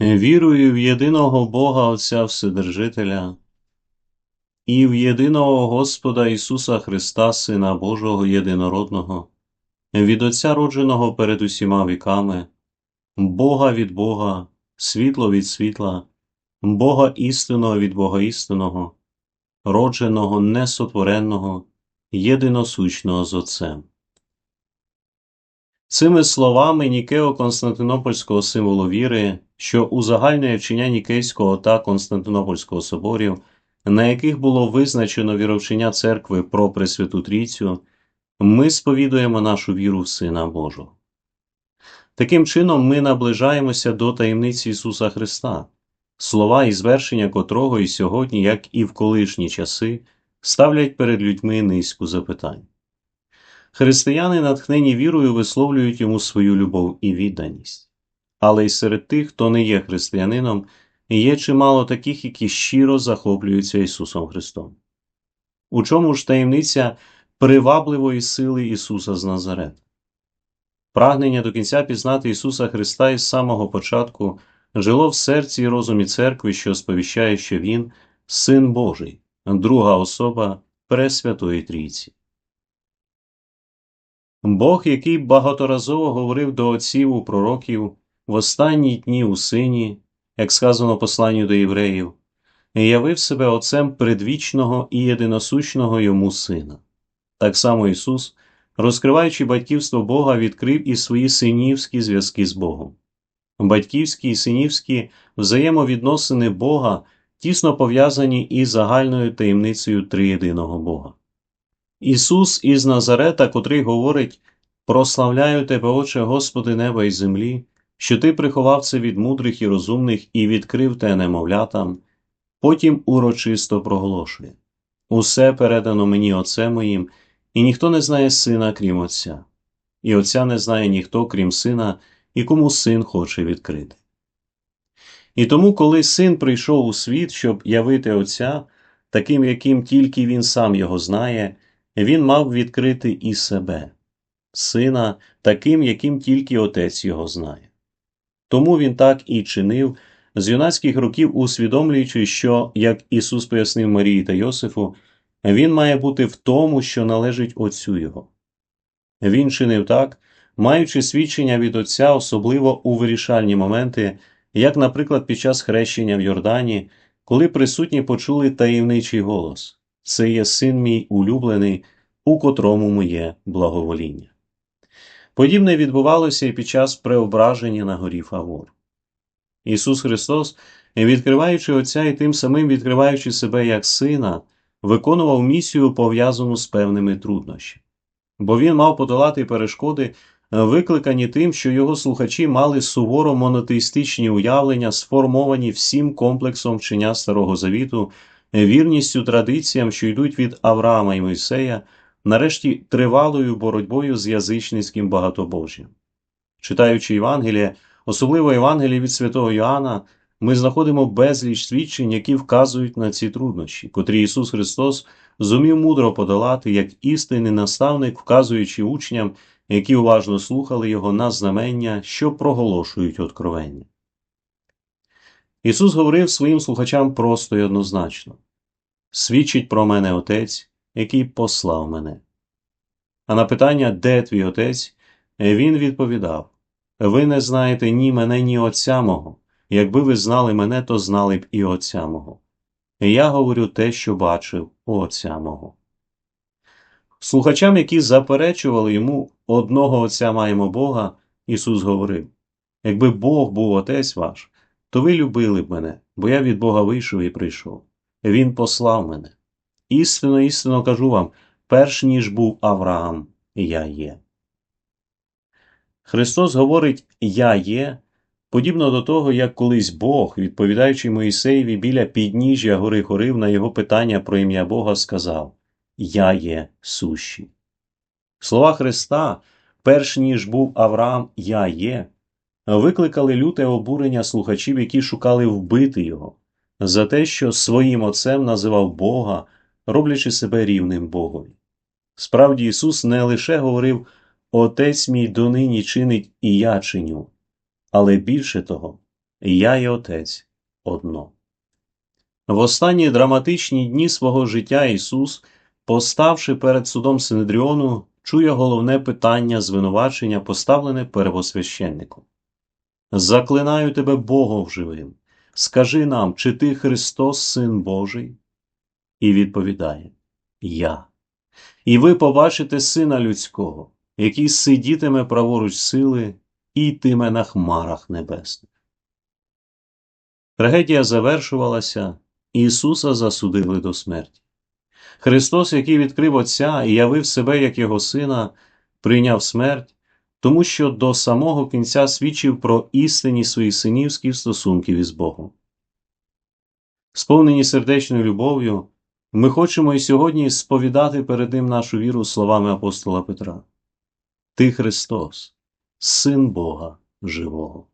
Вірую в єдиного Бога Отця Вседержителя і в єдиного Господа Ісуса Христа, Сина Божого Єдинородного, від Отця родженого перед усіма віками, Бога від Бога, світло від світла, Бога істинного від Бога істинного, родженого, несотвореного, єдиносущного з Отцем. Цими словами Нікео Константинопольського символу віри, що узагальнює вчення Нікейського та Константинопольського соборів, на яких було визначено віровчення церкви про Пресвяту Трійцю, ми сповідуємо нашу віру в Сина Божого. Таким чином, ми наближаємося до таємниці Ісуса Христа, слова і звершення котрого і сьогодні, як і в колишні часи, ставлять перед людьми низку запитань. Християни, натхнені вірою, висловлюють йому свою любов і відданість. Але й серед тих, хто не є християнином, є чимало таких, які щиро захоплюються Ісусом Христом. У чому ж таємниця привабливої сили Ісуса з Назарета? Прагнення до кінця пізнати Ісуса Христа із самого початку жило в серці і розумі церкви, що сповіщає, що Він Син Божий, друга особа Пресвятої Трійці. Бог, який багаторазово говорив до отців у пророків в останні дні у сині, як сказано посланню до євреїв, явив себе Отцем предвічного і єдиносущного йому Сина. Так само Ісус, розкриваючи батьківство Бога, відкрив і свої синівські зв'язки з Богом. Батьківські і синівські взаємовідносини Бога тісно пов'язані із загальною таємницею триєдиного Бога. Ісус із Назарета, котрий говорить Прославляю тебе, Отче, Господи неба і землі, що Ти приховав це від мудрих і розумних і відкрив те немовлятам, потім урочисто проголошує Усе передано мені Отцем моїм, і ніхто не знає сина, крім Отця, і Отця не знає ніхто, крім сина, і кому син хоче відкрити. І тому, коли син прийшов у світ, щоб явити Отця, таким, яким тільки він сам його знає, він мав відкрити і себе, сина, таким, яким тільки отець його знає. Тому він так і чинив з юнацьких років, усвідомлюючи, що, як Ісус пояснив Марії та Йосифу, він має бути в тому, що належить Отцю Його. Він чинив так, маючи свідчення від Отця, особливо у вирішальні моменти, як, наприклад, під час хрещення в Йордані, коли присутні почули таємничий голос це є син мій улюблений, у котрому моє благовоління. Подібне відбувалося і під час преображення на горі Фавор. Ісус Христос, відкриваючи Отця і тим самим відкриваючи себе як Сина, виконував місію, пов'язану з певними труднощами, бо Він мав подолати перешкоди, викликані тим, що його слухачі мали суворо монотеїстичні уявлення, сформовані всім комплексом вчення Старого Завіту, вірністю традиціям, що йдуть від Авраама і Мойсея, нарешті тривалою боротьбою з язичницьким багатобожжям. Читаючи Євангеліє, особливо Євангеліє від святого Йоанна, ми знаходимо безліч свідчень, які вказують на ці труднощі, котрі Ісус Христос зумів мудро подолати як істинний наставник, вказуючи учням, які уважно слухали Його на знамення, що проголошують откровення. Ісус говорив своїм слухачам просто і однозначно свідчить про мене Отець, який послав мене. А на питання, де твій отець, він відповідав Ви не знаєте ні мене, ні Отця мого. Якби ви знали мене, то знали б і Отця мого. Я говорю те, що бачив у Отця мого. Слухачам, які заперечували йому одного Отця маємо Бога, Ісус говорив Якби Бог був Отець ваш, то ви любили б мене, бо я від Бога вийшов і прийшов. Він послав мене. Істинно, істинно кажу вам, перш ніж був Авраам, я є. Христос говорить Я є, подібно до того, як колись Бог, відповідаючи Моїсеєві біля підніжжя гори Хорив на його питання про ім'я Бога, сказав Я є сущий. Слова Христа, перш ніж був Авраам, Я є, викликали люте обурення слухачів, які шукали вбити його, за те, що своїм отцем називав Бога, роблячи себе рівним Богові. Справді Ісус не лише говорив Отець мій донині чинить і я чиню, але більше того, Я і Отець одно. В останні драматичні дні свого життя Ісус, поставши перед судом Синедріону, чує головне питання звинувачення, поставлене первосвященником. Заклинаю тебе Богом живим, скажи нам, чи ти Христос, Син Божий? І відповідає Я. І ви побачите Сина Людського, який сидітиме праворуч сили і йтиме на хмарах небесних. Трагедія завершувалася, Ісуса засудили до смерті. Христос, який відкрив Отця і явив себе як Його Сина, прийняв смерть, тому що до самого кінця свідчив про істинні своїх синівських стосунків із Богом. Сповнені сердечною любов'ю, ми хочемо і сьогодні сповідати перед Ним нашу віру словами апостола Петра. Ти Христос, Син Бога Живого.